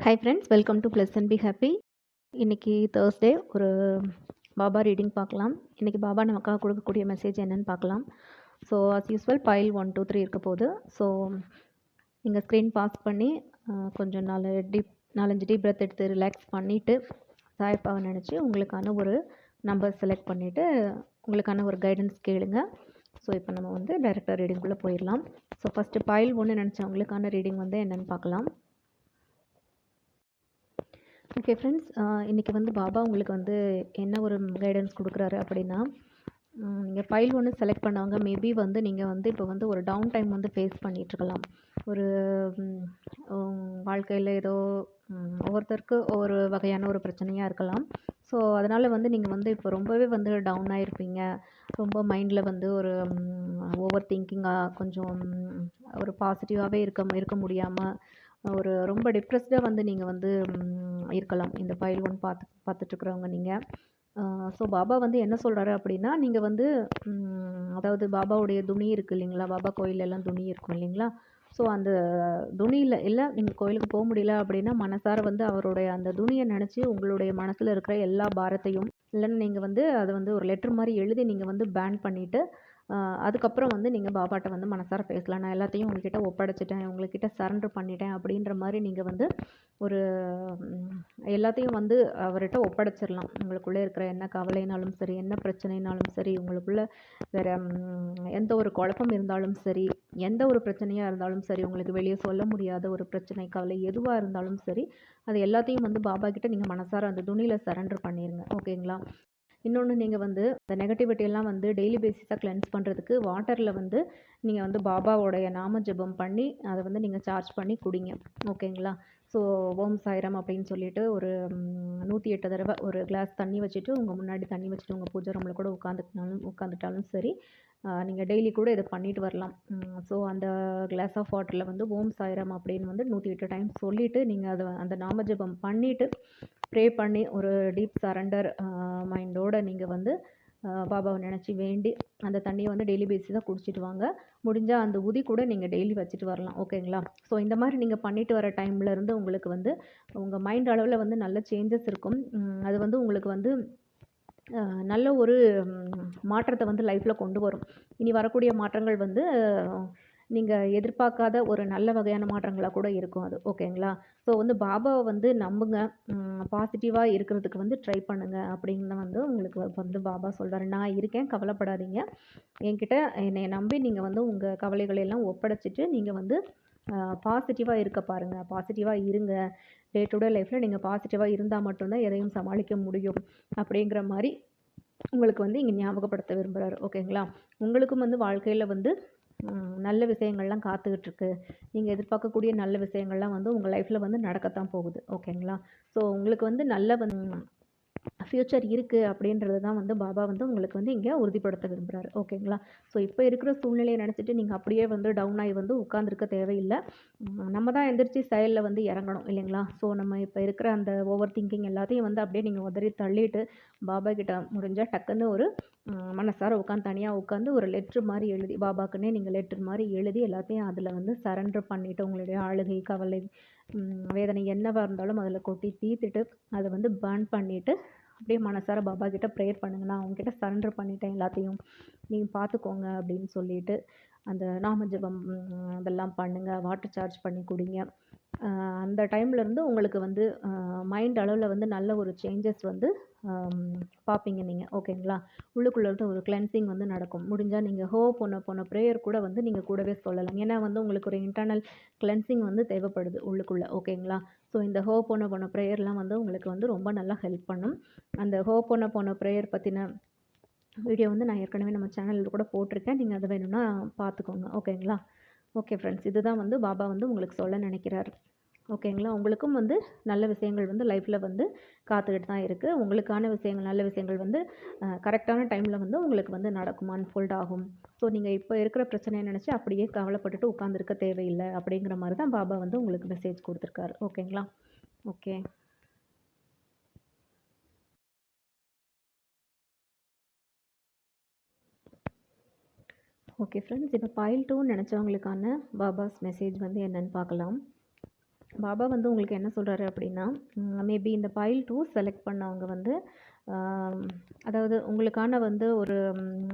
Hi friends welcome to plus and B happy இன்றைக்கி Thursday ஒரு Baba reading பார்க்கலாம். இன்றைக்கி பாபா நமக்காக கொடுக்கக்கூடிய மெசேஜ் என்னென்னு பார்க்கலாம். So as usual pile one two three இருக்க போகுது. ஸோ நீங்கள் ஸ்க்ரீன் பாஸ் பண்ணி கொஞ்சம் நாலு டீப் நாலஞ்சு டீப் பிரெத் எடுத்து ரிலாக்ஸ் பண்ணிவிட்டு சாய்ப்பாவை நினச்சி உங்களுக்கான ஒரு நம்பர் செலக்ட் பண்ணிவிட்டு உங்களுக்கான ஒரு கைடன்ஸ் கேளுங்க. ஸோ இப்போ நம்ம வந்து டைரெக்டாக ரீடிங்குள்ளே போயிடலாம். ஸோ ஃபஸ்ட்டு பைல் ஒன்று நினச்சவங்களுக்கான ரீடிங் வந்து என்னென்னு பார்க்கலாம். ஓகே ஃப்ரெண்ட்ஸ் இன்றைக்கி வந்து பாபா உங்களுக்கு வந்து என்ன ஒரு கைடன்ஸ் கொடுக்குறாரு அப்படின்னா நீங்கள் ஃபைல் ஒன்று செலக்ட் பண்ணுவாங்க மேபி வந்து நீங்கள் வந்து இப்போ வந்து ஒரு டவுன் டைம் வந்து ஃபேஸ் பண்ணிகிட்ருக்கலாம் ஒரு வாழ்க்கையில் ஏதோ ஒவ்வொருத்தருக்கு ஒவ்வொரு வகையான ஒரு பிரச்சனையாக இருக்கலாம். ஸோ அதனால் வந்து நீங்கள் வந்து இப்போ ரொம்பவே வந்து டவுன் ஆகிருப்பீங்க ரொம்ப மைண்டில் வந்து ஒரு ஓவர் திங்கிங்காக கொஞ்சம் ஒரு பாசிட்டிவாகவே இருக்க இருக்க முடியாமல் ஒரு ரொம்ப டிப்ரெஸ்டாக வந்து நீங்கள் வந்து இருக்கலாம். இந்த ஃபைல் ஒன் பார்த்து பார்த்துட்ருக்குறவங்க நீங்கள் ஸோ பாபா வந்து என்ன சொல்கிறாரு அப்படின்னா நீங்கள் வந்து அதாவது பாபாவுடைய துணி இருக்குது இல்லைங்களா? பாபா கோயிலெல்லாம் துணி இருக்கும் இல்லைங்களா? ஸோ அந்த துணியில் இல்லை நீங்கள் கோயிலுக்கு போக முடியல அப்படின்னா மனசார வந்து அவருடைய அந்த துணியை நினச்சி உங்களுடைய மனசில் இருக்கிற எல்லா பாரத்தையும் இல்லைன்னா நீங்கள் வந்து அதை வந்து ஒரு லெட்ரு மாதிரி எழுதி நீங்கள் வந்து பேன் பண்ணிவிட்டு அதுக்கப்புறம் வந்து நீங்கள் பாபாட்ட வந்து மனசார பேசலாம். நான் எல்லாத்தையும் உங்ககிட்ட ஒப்படைச்சிட்டேன் உங்கள்கிட்ட சரண்டர் பண்ணிட்டேன் அப்படின்ற மாதிரி நீங்கள் வந்து ஒரு எல்லாத்தையும் வந்து அவர்கிட்ட ஒப்படைச்சிடலாம் உங்களுக்குள்ளே இருக்கிற என்ன கவலைனாலும் சரி என்ன பிரச்சனைனாலும் சரி உங்களுக்குள்ள வேறு எந்த ஒரு குழப்பம் இருந்தாலும் சரி எந்த ஒரு பிரச்சனையாக இருந்தாலும் சரி உங்களுக்கு வெளியே சொல்ல முடியாத ஒரு பிரச்சனை கவலை எதுவாக இருந்தாலும் சரி அது எல்லாத்தையும் வந்து பாபா கிட்ட நீங்கள் மனசார அந்த துணியில் சரண்டர் பண்ணிடுங்க ஓகேங்களா? இன்னொன்று நீங்கள் வந்து இந்த நெகட்டிவிட்டியெல்லாம் வந்து டெய்லி பேசிஸாக கிளென்ஸ் பண்ணுறதுக்கு வாட்டரில் வந்து நீங்கள் வந்து பாபாவோடைய நாம ஜெபம் பண்ணி அதை வந்து நீங்கள் சார்ஜ் பண்ணி குடிங்க. ஓகேங்களா ஸோ ஓம் சாய்ராம் அப்படின்னு சொல்லிட்டு ஒரு நூற்றி எட்டு தடவை ஒரு கிளாஸ் தண்ணி வச்சுட்டு உங்கள் முன்னாடி தண்ணி வச்சுட்டு உங்கள் பூஜை ரூமில் கூட உட்காந்துக்கினாலும் உட்காந்துட்டாலும் சரி நீங்கள் டெய்லி கூட இதை பண்ணிட்டு வரலாம். ஸோ அந்த கிளாஸ் ஆஃப் வாட்டரில் வந்து ஓம் சாய்ராம் அப்படின்னு வந்து நூற்றி எட்டு டைம் சொல்லிவிட்டு நீங்கள் அதை அந்த நாமஜபம் பண்ணிவிட்டு ப்ரே பண்ணி ஒரு டீப் சரண்டர் மைண்டோடு நீங்கள் வந்து பாபாவை நினச்சி வேண்டி அந்த தண்ணியை வந்து டெய்லி பேஸிஸாக குடிச்சிட்டு வாங்க. முடிஞ்சால் அந்த உதி கூட நீங்கள் டெய்லி வச்சுட்டு வரலாம். ஓகேங்களா? ஸோ இந்த மாதிரி நீங்கள் பண்ணிட்டு வர டைம்லேருந்து உங்களுக்கு வந்து உங்கள் மைண்ட் அளவில் வந்து நல்ல சேஞ்சஸ் இருக்கும். அது வந்து உங்களுக்கு வந்து நல்ல ஒரு மாற்றத்தை வந்து லைஃப்பில் கொண்டு வரும். இனி வரக்கூடிய மாற்றங்கள் வந்து நீங்கள் எதிர்பார்க்காத ஒரு நல்ல வகையான மாற்றங்களாக கூட இருக்கும் அது. ஓகேங்களா? ஸோ வந்து பாபாவை வந்து நம்புங்க. பாசிட்டிவாக இருக்கிறதுக்கு வந்து ட்ரை பண்ணுங்கள் அப்படின்னு வந்து உங்களுக்கு வந்து பாபா சொல்கிறாரு நான் இருக்கேன் கவலைப்படாதீங்க. என்கிட்ட என்னை நம்பி நீங்கள் வந்து உங்கள் கவலைகளையெல்லாம் ஒப்படைச்சிட்டு நீங்கள் வந்து பாசிட்டிவாக இருக்க பாருங்கள் பாசிட்டிவாக இருங்க. டே டு டே லைஃப்பில் நீங்கள் பாசிட்டிவாக இருந்தால் மட்டும்தான் எதையும் சமாளிக்க முடியும் அப்படிங்கிற மாதிரி உங்களுக்கு வந்து இங்கே ஞாபகப்படுத்த விரும்புகிறாரு ஓகேங்களா? உங்களுக்கும் வந்து வாழ்க்கையில் வந்து நல்ல விஷயங்கள்லாம் காத்துக்கிட்டு இருக்கு நீங்கள் எதிர்பார்க்கக்கூடிய நல்ல விஷயங்கள்லாம் வந்து உங்கள் லைஃப்பில் வந்து நடக்கத்தான் போகுது. ஓகேங்களா ஸோ உங்களுக்கு வந்து நல்ல வந்து ஃப்யூச்சர் இருக்குது அப்படின்றது தான் வந்து பாபா வந்து உங்களுக்கு வந்து இங்கே உறுதிப்படுத்த விரும்புகிறாரு ஓகேங்களா ஸோ இப்போ இருக்கிற சூழ்நிலையை நினச்சிட்டு நீங்கள் அப்படியே வந்து டவுன் ஆகி வந்து உட்காந்துருக்க தேவையில்லை. நம்ம தான் எந்திரிச்சு செயலில் வந்து இறங்கணும் இல்லைங்களா? ஸோ நம்ம இப்போ இருக்கிற அந்த ஓவர் திங்கிங் எல்லாத்தையும் வந்து அப்படியே நீங்கள் உதறி தள்ளிட்டு பாபா கிட்ட முடிஞ்சால் டக்குன்னு ஒரு மனசார உட்காந்து தனியாக உட்காந்து ஒரு லெட்ரு மாதிரி எழுதி பாபாக்குன்னே நீங்கள் லெட்ரு மாதிரி எழுதி எல்லாத்தையும் அதில் வந்து சரண்டர் பண்ணிவிட்டு உங்களுடைய ஆளுகை கவலை வேதனை என்னவாக இருந்தாலும் அதில் கொட்டி தீர்த்துட்டு அதை வந்து பர்ன் பண்ணிவிட்டு அப்படியே மனசார பாபா கிட்ட ப்ரேயர் பண்ணுங்க. நான் அவங்ககிட்ட சரண்டர் பண்ணிட்டேன் எல்லாத்தையும். நீங்கள் பார்த்துக்கோங்க அப்படின்னு சொல்லிட்டு அந்த நாம ஜபம் அதெல்லாம் பண்ணுங்கள் வாட்டர் சார்ஜ் பண்ணி குடிங்க. அந்த டைம்லேருந்து உங்களுக்கு வந்து மைண்ட் அளவில் வந்து நல்ல ஒரு சேஞ்சஸ் வந்து பார்ப்பீங்க நீங்கள் ஓகேங்களா? உள்ளுக்குள்ளே இருந்து ஒரு கிளென்சிங் வந்து நடக்கும். முடிஞ்சால் நீங்கள் ஹோ போன போன ப்ரேயர் கூட வந்து நீங்கள் கூடவே சொல்லலாம். ஏன்னா வந்து உங்களுக்கு ஒரு இன்டர்னல் கிளென்சிங் வந்து தேவைப்படுது உள்ளுக்குள்ளே. ஓகேங்களா? ஸோ இந்த ஹோ போன போன ப்ரேயர்லாம் வந்து உங்களுக்கு வந்து ரொம்ப நல்லா ஹெல்ப் பண்ணும். அந்த ஹோ போன போன ப்ரேயர் பற்றின வீடியோ வந்து நான் ஏற்கனவே நம்ம சேனலில் கூட போட்டிருக்கேன். நீங்கள் அதை வேணும்னா பார்த்துக்கோங்க. ஓகேங்களா? ஓகே ஃப்ரெண்ட்ஸ் இதுதான் வந்து பாபா வந்து உங்களுக்கு சொல்ல நினைக்கிறார். ஓகேங்களா உங்களுக்கும் வந்து நல்ல விஷயங்கள் வந்து லைஃப்பில் வந்து காத்துக்கிட்டு தான் இருக்குது உங்களுக்கான விஷயங்கள் நல்ல விஷயங்கள் வந்து கரெக்டான டைமில் வந்து உங்களுக்கு வந்து நடக்கும் அன்ஃபோல்ட் ஆகும். ஸோ நீங்கள் இப்போ இருக்கிற பிரச்சனையை நினச்சி அப்படியே கவலைப்பட்டுட்டு உட்காந்துருக்க தேவையில்லை அப்படிங்கிற மாதிரி தான் பாபா வந்து உங்களுக்கு மெசேஜ் கொடுத்துருக்காரு. ஓகேங்களா ஓகே ஓகே ஃப்ரெண்ட்ஸ் இப்போ பாயில் டூ நினச்சவங்களுக்கான பாபாஸ் மெசேஜ் வந்து என்னென்னு பார்க்கலாம். பாபா வந்து உங்களுக்கு என்ன சொல்கிறாரு அப்படின்னா மேபி இந்த பைல் டூ செலக்ட் பண்ணவங்க வந்து அதாவது உங்களுக்கான வந்து ஒரு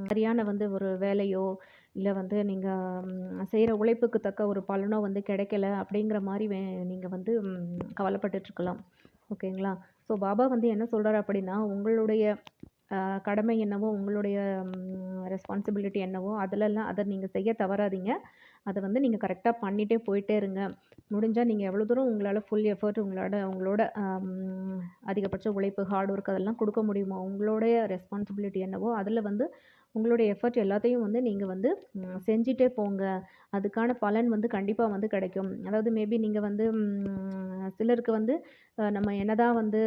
சரியான வந்து ஒரு வேலையோ இல்லை வந்து நீங்கள் செய்கிற உழைப்புக்கு தக்க ஒரு பலனோ வந்து கிடைக்கல அப்படிங்கிற மாதிரி வே நீங்கள் வந்து கவலைப்பட்டுட்ருக்கலாம் ஓகேங்களா? ஸோ பாபா வந்து என்ன சொல்கிறாரு அப்படின்னா உங்களுடைய கடமை என்னவோ உங்களுடைய ரெஸ்பான்சிபிலிட்டி என்னவோ அதிலெல்லாம் அதை நீங்கள் செய்ய தவறாதீங்க. அதை வந்து நீங்கள் கரெக்டாக பண்ணிகிட்டே போயிட்டே இருங்க. முடிஞ்சால் நீங்கள் எவ்வளோ தூரம் உங்களால் ஃபுல் எஃபர்ட் உங்களோட உங்களோட அதிகபட்ச உழைப்பு ஹார்ட் ஒர்க் அதெல்லாம் கொடுக்க முடியுமோ உங்களுடைய ரெஸ்பான்சிபிலிட்டி என்னவோ அதில் வந்து உங்களுடைய எஃபர்ட் எல்லாத்தையும் வந்து நீங்கள் வந்து ம், செஞ்சுட்டே போங்க. அதுக்கான பலன் வந்து கண்டிப்பாக வந்து கிடைக்கும். அதாவது மேபி நீங்கள் வந்து சிலருக்கு வந்து நம்ம என்னதான் வந்து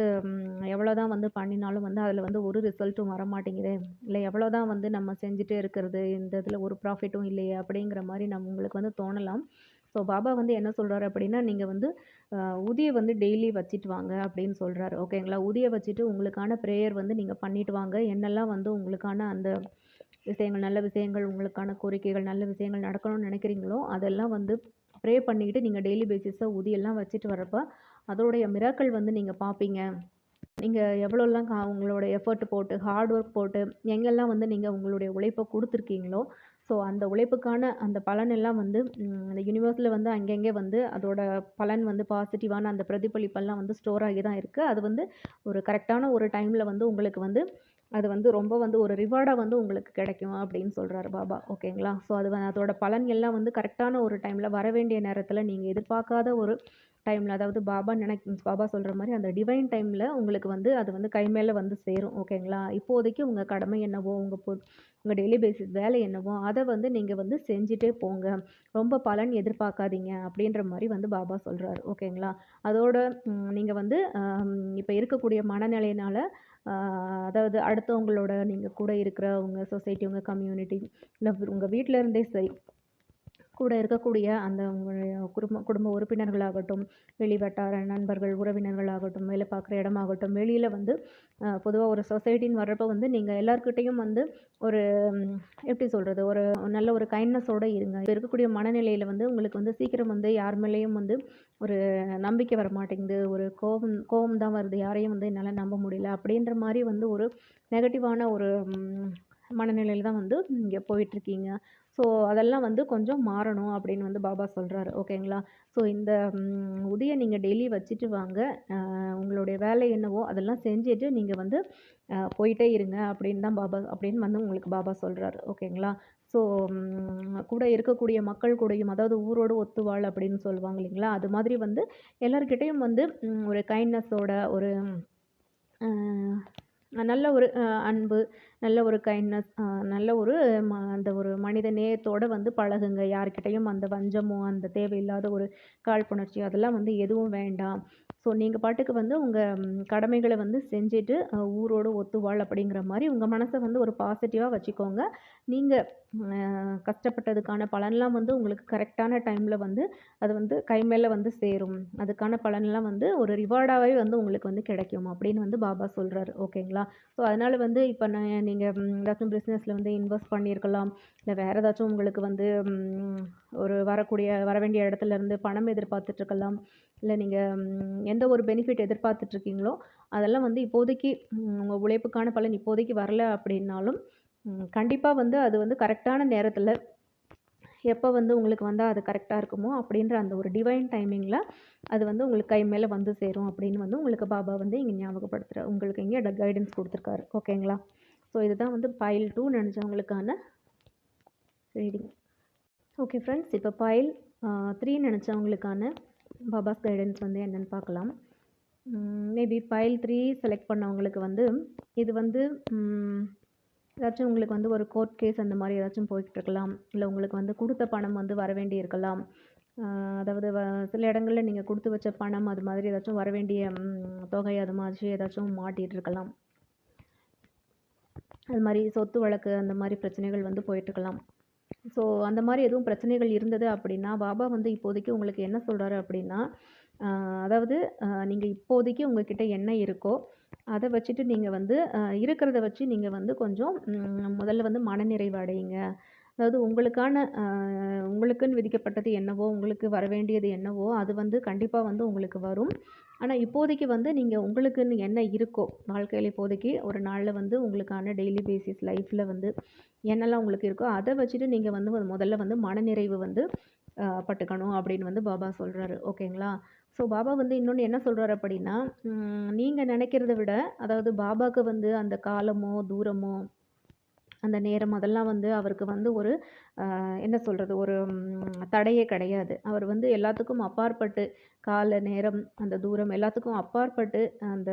எவ்வளோ தான் வந்து பண்ணினாலும் வந்து அதில் வந்து ஒரு ரிசல்ட்டும் வர மாட்டேங்குது இல்லை எவ்வளோ தான் வந்து நம்ம செஞ்சுட்டே இருக்கிறது இந்த இதில் ஒரு ப்ராஃபிட்டும் இல்லையே அப்படிங்கிற மாதிரி நம்ம உங்களுக்கு வந்து தோணலாம். ஸோ பாபா வந்து என்ன சொல்கிறாரு அப்படின்னா நீங்கள் வந்து உதியை வந்து டெய்லி வச்சுட்டு வாங்க அப்படின்னு சொல்கிறாரு ஓகேங்களா உதிய வச்சுட்டு உங்களுக்கான ப்ரேயர் வந்து நீங்கள் பண்ணிட்டு வாங்க. என்னெல்லாம் வந்து உங்களுக்கான அந்த விஷயங்கள் நல்ல விஷயங்கள் உங்களுக்கான கோரிக்கைகள் நல்ல விஷயங்கள் நடக்கணும்னு நினைக்கிறீங்களோ அதெல்லாம் வந்து ப்ரே பண்ணிக்கிட்டு நீங்கள் டெய்லி பேசிஸாக ஊதியெல்லாம் வச்சுட்டு வரப்போ அதோடைய மிராக்கள் வந்து நீங்கள் பார்ப்பீங்க நீங்கள் எவ்வளோலாம் கா உங்களோட எஃபர்ட் போட்டு ஹார்ட் ஒர்க் போட்டு எங்கெல்லாம் வந்து நீங்கள் உங்களுடைய உழைப்பை கொடுத்துருக்கீங்களோ ஸோ அந்த உழைப்புக்கான அந்த பலன் எல்லாம் வந்து அந்த யூனிவர்ஸில் வந்து அங்கங்கே வந்து அதோட பலன் வந்து பாசிட்டிவான அந்த பிரதிபலிப்பெல்லாம் வந்து ஸ்டோர் ஆகி தான் இருக்குது அது வந்து ஒரு கரெக்டான ஒரு டைமில் வந்து உங்களுக்கு வந்து அது வந்து ரொம்ப வந்து ஒரு ரிவார்டாக வந்து உங்களுக்கு கிடைக்கும் அப்படின்னு சொல்கிறாரு பாபா. ஓகேங்களா? ஸோ அது அதோட பலன் எல்லாம் வந்து கரெக்டான ஒரு டைமில் வர வேண்டிய நேரத்தில் நீங்கள் எதிர்பார்க்காத ஒரு டைமில் அதாவது பாபா நினைக் பாபா சொல்கிற மாதிரி அந்த டிவைன் டைமில் உங்களுக்கு வந்து அது வந்து கை மேலே வந்து சேரும். ஓகேங்களா? இப்போதைக்கு உங்கள் கடமை என்னவோ உங்கள் பொ உங்கள் டெய்லி பேசிஸ் வேலை என்னவோ அதை வந்து நீங்கள் வந்து செஞ்சுட்டே போங்க. ரொம்ப பலன் எதிர்பார்க்காதீங்க அப்படின்ற மாதிரி வந்து பாபா சொல்கிறாரு ஓகேங்களா? அதோட நீங்கள் வந்து இப்போ இருக்கக்கூடிய மனநிலையினால் அதாவது அடுத்தவங்களோட நீங்கள் கூட இருக்கிற உங்கள் சொசைட்டி உங்கள் கம்யூனிட்டி இல்லை உங்கள் வீட்டில் இருந்தே சரி. கூட இருக்கக்கூடிய அந்த குடும்ப குடும்ப உறுப்பினர்களாகட்டும் வெளி வட்டார நண்பர்கள் உறவினர்களாகட்டும் வேலை பார்க்குற இடமாகட்டும் வெளியில் வந்து பொதுவாக ஒரு சொசைட்டின்னு வர்றப்போ வந்து நீங்கள் எல்லாருக்கிட்டேயும் வந்து ஒரு எப்படி சொல்கிறது ஒரு நல்ல ஒரு கைண்ட்னஸோடு இருங்க. இப்போ இருக்கக்கூடிய மனநிலையில் வந்து உங்களுக்கு வந்து சீக்கிரம் வந்து யார் மேலேயும் வந்து ஒரு நம்பிக்கை வர மாட்டேங்குது. ஒரு கோபம் கோபம் தான் வருது. யாரையும் வந்து என்னால் நம்ப முடியல. அப்படின்ற மாதிரி வந்து ஒரு நெகட்டிவான ஒரு மனநிலையில் தான் வந்து இங்கே போயிட்டுருக்கீங்க ஸோ அதெல்லாம் வந்து கொஞ்சம் மாறணும் அப்படின்னு வந்து பாபா சொல்கிறாரு ஓகேங்களா? ஸோ இந்த உதியை நீங்கள் டெய்லி வச்சுட்டு வாங்க. உங்களுடைய வேலை என்னவோ அதெல்லாம் செஞ்சுட்டு நீங்கள் வந்து போயிட்டே இருங்க அப்படின்னு தான் பாபா அப்படின்னு வந்து உங்களுக்கு பாபா சொல்கிறாரு ஓகேங்களா? ஸோ கூட இருக்கக்கூடிய மக்கள் கூடயும் அதாவது ஊரோடு ஒத்துவாள் அப்படின்னு சொல்லுவாங்க இல்லைங்களா? அது மாதிரி வந்து எல்லோருக்கிட்டேயும் வந்து ஒரு கைண்ட்னஸோட ஒரு நல்ல ஒரு அன்பு நல்ல ஒரு கைண்ட்னஸ் நல்ல ஒரு ம அந்த ஒரு மனித நேயத்தோடு வந்து பழகுங்க. யார்கிட்டையும் அந்த வஞ்சமோ அந்த தேவையில்லாத ஒரு காழ்ப்புணர்ச்சி அதெல்லாம் வந்து எதுவும் வேண்டாம். ஸோ நீங்கள் பாட்டுக்கு வந்து உங்கள் கடமைகளை வந்து செஞ்சுட்டு ஊரோடு ஒத்துவாள் அப்படிங்கிற மாதிரி உங்கள் மனசை வந்து ஒரு பாசிட்டிவாக வச்சுக்கோங்க. நீங்கள் கஷ்டப்பட்டதுக்கான பலன்லாம் வந்து உங்களுக்கு கரெக்டான டைமில் வந்து அது வந்து கை மேலே வந்து சேரும். அதுக்கான பலன்லாம் வந்து ஒரு ரிவார்டாகவே வந்து உங்களுக்கு வந்து கிடைக்கும் அப்படின்னு வந்து பாபா சொல்கிறாரு ஓகேங்களா? ஸோ அதனால் வந்து இப்போ நான் நீங்கள் ஏதாச்சும் பிஸ்னஸில் வந்து இன்வெஸ்ட் பண்ணியிருக்கலாம். இல்லை வேறு ஏதாச்சும் உங்களுக்கு வந்து ஒரு வரக்கூடிய வர வேண்டிய இடத்துல இருந்து பணம் எதிர்பார்த்துட்ருக்கலாம் இல்லை நீங்கள் எந்த ஒரு பெனிஃபிட் எதிர்பார்த்துட்ருக்கீங்களோ அதெல்லாம் வந்து இப்போதைக்கு உங்கள் உழைப்புக்கான பலன் இப்போதைக்கு வரல அப்படின்னாலும் கண்டிப்பாக வந்து அது வந்து கரெக்டான நேரத்தில் எப்போ வந்து உங்களுக்கு வந்தால் அது கரெக்டாக இருக்குமோ அப்படின்ற அந்த ஒரு டிவைன் டைமிங்கில் அது வந்து உங்களுக்கு கை மேலே வந்து சேரும் அப்படின்னு வந்து உங்களுக்கு பாபா வந்து இங்கே ஞாபகப்படுத்துகிற உங்களுக்கு இங்கே கைடன்ஸ் கொடுத்துருக்காரு. ஓகேங்களா ஸோ இதுதான் வந்து பைல் டூ நினச்சவங்களுக்கான ரீடிங் ஓகே ஃப்ரெண்ட்ஸ் இப்போ பைல் த்ரீ நினச்சவங்களுக்கான பாபாஸ் கைடன்ஸ் வந்து என்னென்னு பார்க்கலாம். மேபி பைல் த்ரீ செலக்ட் பண்ணவங்களுக்கு வந்து இது வந்து ஏதாச்சும் உங்களுக்கு வந்து ஒரு கோர்ட் கேஸ் அந்த மாதிரி ஏதாச்சும் போய்கிட்டு இருக்கலாம். இல்லை உங்களுக்கு வந்து கொடுத்த பணம் வந்து வர வேண்டி இருக்கலாம். அதாவது வ சில இடங்களில் நீங்கள் கொடுத்து வச்ச பணம் அது மாதிரி ஏதாச்சும் வர வேண்டிய தொகை அது மாதிரி ஏதாச்சும் மாட்டிகிட்டு இருக்கலாம். அது மாதிரி சொத்து வழக்கு அந்த மாதிரி பிரச்சனைகள் வந்து போயிட்டுருக்கலாம். ஸோ அந்த மாதிரி எதுவும் பிரச்சனைகள் இருந்தது அப்படின்னா பாபா வந்து இப்போதைக்கு உங்களுக்கு என்ன சொல்கிறாரு அப்படின்னா அதாவது நீங்கள் இப்போதைக்கு உங்ககிட்ட என்ன இருக்கோ அதை வச்சுட்டு நீங்கள் வந்து இருக்கிறத வச்சு நீங்கள் வந்து கொஞ்சம் முதல்ல வந்து மனநிறைவு அடையுங்க. அதாவது உங்களுக்கான உங்களுக்குன்னு விதிக்கப்பட்டது என்னவோ, உங்களுக்கு வர வேண்டியது என்னவோ, அது வந்து கண்டிப்பாக வந்து உங்களுக்கு வரும். ஆனால் இப்போதைக்கு வந்து நீங்கள் உங்களுக்குன்னு என்ன இருக்கோ, வாழ்க்கையில் இப்போதைக்கு ஒரு நாளில் வந்து உங்களுக்கான டெய்லி பேசிஸ் லைஃப்பில் வந்து என்னெல்லாம் உங்களுக்கு இருக்கோ, அதை வச்சுட்டு நீங்கள் வந்து முதல்ல வந்து மனநிறைவு வந்து பட்டுக்கணும் அப்படின்னு வந்து பாபா சொல்கிறாரு ஓகேங்களா? ஸோ பாபா வந்து இன்னொன்று என்ன சொல்கிறாரு அப்படின்னா, நீங்கள் நினைக்கிறத விட, அதாவது பாபாவுக்கு வந்து அந்த காலமோ, தூரமோ அந்த நேரம் அதெல்லாம் வந்து அவருக்கு வந்து ஒரு என்ன சொல்கிறது ஒரு தடையே கிடையாது. அவர் வந்து எல்லாத்துக்கும் அப்பாற்பட்டு கால, நேரம், அந்த தூரம் எல்லாத்துக்கும் அப்பாற்பட்டு அந்த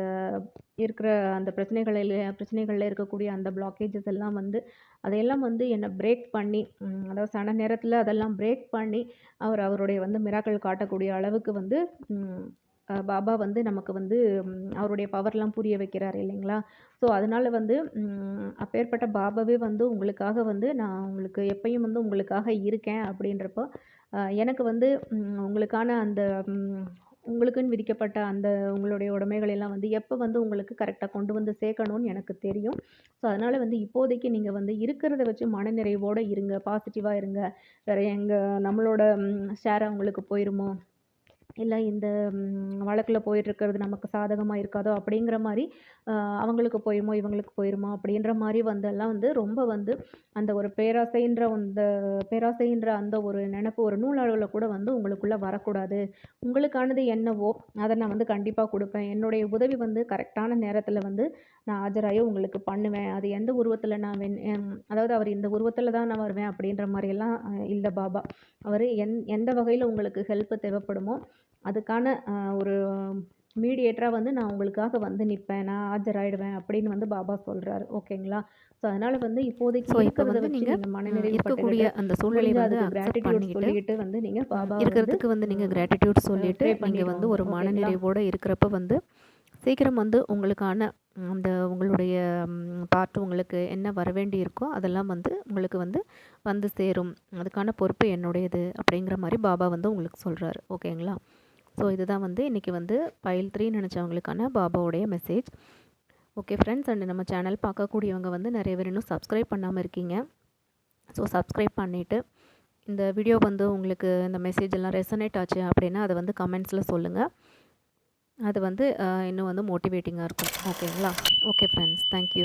இருக்கிற அந்த பிரச்சனைகளில் பிரச்சனைகளில் இருக்கக்கூடிய அந்த பிளாக்கேஜஸ் எல்லாம் வந்து அதையெல்லாம் வந்து என்னை பிரேக் பண்ணி அதாவது சன நேரத்தில் அதெல்லாம் பிரேக் பண்ணி அவர் அவருடைய வந்து மிராக்கள் காட்டக்கூடிய அளவுக்கு வந்து பாபா வந்து நமக்கு வந்து அவருடைய பவர்லாம் புரிய வைக்கிறாரு இல்லைங்களா? ஸோ, அதனால் வந்து அப்பேற்பட்ட பாபாவே வந்து உங்களுக்காக வந்து நான் உங்களுக்கு எப்பயும் வந்து உங்களுக்காக இருக்கேன் அப்படின்றப்போ, எனக்கு வந்து உங்களுக்கான அந்த உங்களுக்குன்னு விதிக்கப்பட்ட அந்த உங்களுடைய உடைமைகள் எல்லாம் வந்து எப்போ வந்து உங்களுக்கு கரெக்டாக கொண்டு வந்து சேர்க்கணும்னு எனக்கு தெரியும். ஸோ, அதனால் வந்து இப்போதைக்கு நீங்கள் வந்து இருக்கிறத வச்சு மனநிறைவோடு இருங்க. பாசிட்டிவாக இருங்க. வேற எங்கள் நம்மளோட ஷேர் அவங்களுக்கு போயிருமோ? இல்லை இந்த வழக்கில் போயிட்டுருக்கிறது நமக்கு சாதகமாக இருக்காதோ? அப்படிங்கிற மாதிரி அவங்களுக்கு போயிருமோ? இவங்களுக்கு போயிருமோ? அப்படின்ற மாதிரி வந்தெல்லாம் வந்து ரொம்ப வந்து அந்த ஒரு பேராசைன்ற அந்த பேராசைன்ற அந்த ஒரு நினப்பு ஒரு நூலளவுல கூட வந்து உங்களுக்குள்ளே வரக்கூடாது. உங்களுக்கானது என்னவோ, அதை நான் வந்து கண்டிப்பாக கொடுப்பேன் என்னுடைய உதவி வந்து கரெக்டான நேரத்தில் வந்து நான் ஆஜராகி உங்களுக்கு பண்ணுவேன். அது எந்த உருவத்தில் நான் வென் அதாவது அவர் இந்த உருவத்தில் தான் நான் வருவேன் அப்படின்ற மாதிரியெல்லாம் இல்லை பாபா. அவர் எந் எந்த வகையில் உங்களுக்கு ஹெல்ப் தேவைப்படுமோ, அதுக்கான ஒரு மீடியேட்டரா வந்து நான் உங்களுக்காக வந்து நிப்பேன். நான் ஆஜராயிடுவேன் அப்படின்னு வந்து பாபா சொல்றாரு. ஓகேங்களா? ஸோ, அதனால வந்து இப்போதைக்கு ஸோ, இப்ப வந்து வச்சு நீங்க நீங்க ம் மனநிறைவு இருக்கக்கூடிய அந்த முடிஞ்சா வந்து கிராட்டிட்யூட் சொல்லிட்டு வந்து நீங்க ம் பாபாவ வந்து இருக்கிறதுக்கு வந்து நீங்க ம் கிராட்டிட்யூட் சொல்லிட்டு, ப்ரே நீங்க பண்ணிட்டு வந்து. ஒரு? மனநிறைவோட இருக்கிறப்ப வந்து, சீக்கிரம் வந்து உங்களுக்கான அந்த உங்களுடைய ம் பார்ட் உங்களுக்கு என்ன வரவேண்டி இருக்கோ, அதெல்லாம் வந்து உங்களுக்கு வந்து வந்து சேரும். அதுக்கான பொறுப்பு என்னுடையது அப்படிங்கிற மாரி பாபா வந்து உங்களுக்கு சொல்றாரு. ஓகேங்களா? ஸோ, இதுதான் வந்து இன்றைக்கி வந்து பைல் த்ரீ நினச்சவங்களுக்கான பாபாவுடைய மெசேஜ். ஓகே ஃப்ரெண்ட்ஸ் அண்ட் நம்ம சேனல் பார்க்கக்கூடியவங்க வந்து நிறைய பேர் இன்னும் சப்ஸ்கிரைப் பண்ணாமல் இருக்கீங்க. ஸோ, சப்ஸ்கிரைப் பண்ணிவிட்டு இந்த வீடியோ வந்து உங்களுக்கு இந்த மெசேஜ் எல்லாம் ரெசனேட் ஆச்சு அப்படின்னா, அதை வந்து கமெண்ட்ஸில் சொல்லுங்கள் அது வந்து இன்னும் வந்து மோட்டிவேட்டிங்காக இருக்கும். ஓகேங்களா? Okay friends. Thank you.